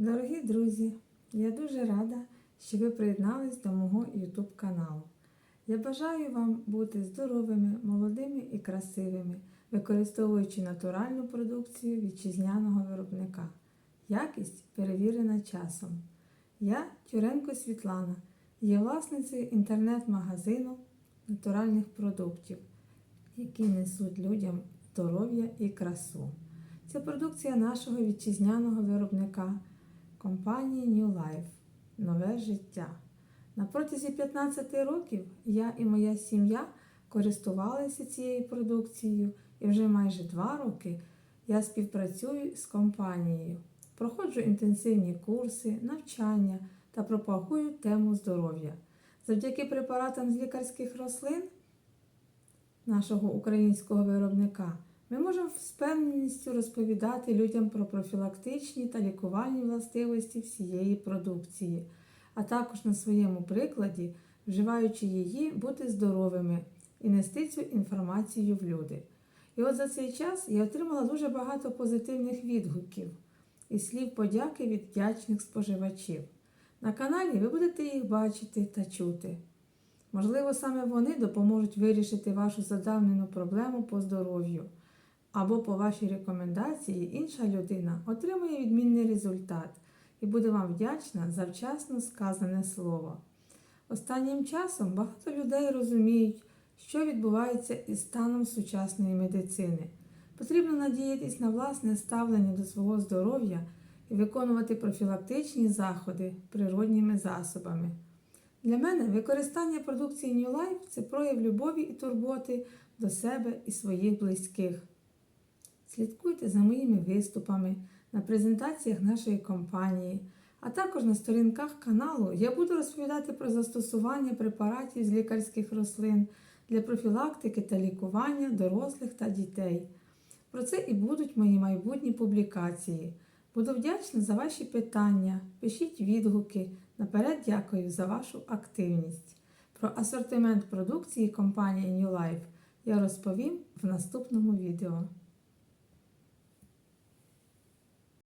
Дорогі друзі, я дуже рада, що ви приєднались до мого YouTube каналу. Я бажаю вам бути здоровими, молодими і красивими, використовуючи натуральну продукцію вітчизняного виробника. Якість перевірена часом. Я Тюренко Світлана, є власницею інтернет-магазину натуральних продуктів, які несуть людям здоров'я і красу. Це продукція нашого вітчизняного виробника компанії New Life Нове життя. На протязі 15 років я і моя сім'я користувалися цією продукцією, і вже майже 2 роки я співпрацюю з компанією. Проходжу інтенсивні курси, навчання та пропагую тему здоров'я. Завдяки препаратам з лікарських рослин нашого українського виробника ми можемо з впевненістю розповідати людям про профілактичні та лікувальні властивості всієї продукції, а також на своєму прикладі, вживаючи її, бути здоровими і нести цю інформацію в люди. І от за цей час я отримала дуже багато позитивних відгуків і слів подяки від вдячних споживачів. На каналі ви будете їх бачити та чути. Можливо, саме вони допоможуть вирішити вашу задавнену проблему по здоров'ю. Або по вашій рекомендації інша людина отримує відмінний результат і буде вам вдячна за вчасно сказане слово. Останнім часом багато людей розуміють, що відбувається із станом сучасної медицини. Потрібно надіятись на власне ставлення до свого здоров'я і виконувати профілактичні заходи природніми засобами. Для мене використання продукції New Life це прояв любові і турботи до себе і своїх близьких. Слідкуйте за моїми виступами на презентаціях нашої компанії, а також на сторінках каналу я буду розповідати про застосування препаратів з лікарських рослин для профілактики та лікування дорослих та дітей. Про це і будуть мої майбутні публікації. Буду вдячна за ваші питання, пишіть відгуки. Наперед дякую за вашу активність. Про асортимент продукції компанії New Life я розповім в наступному відео.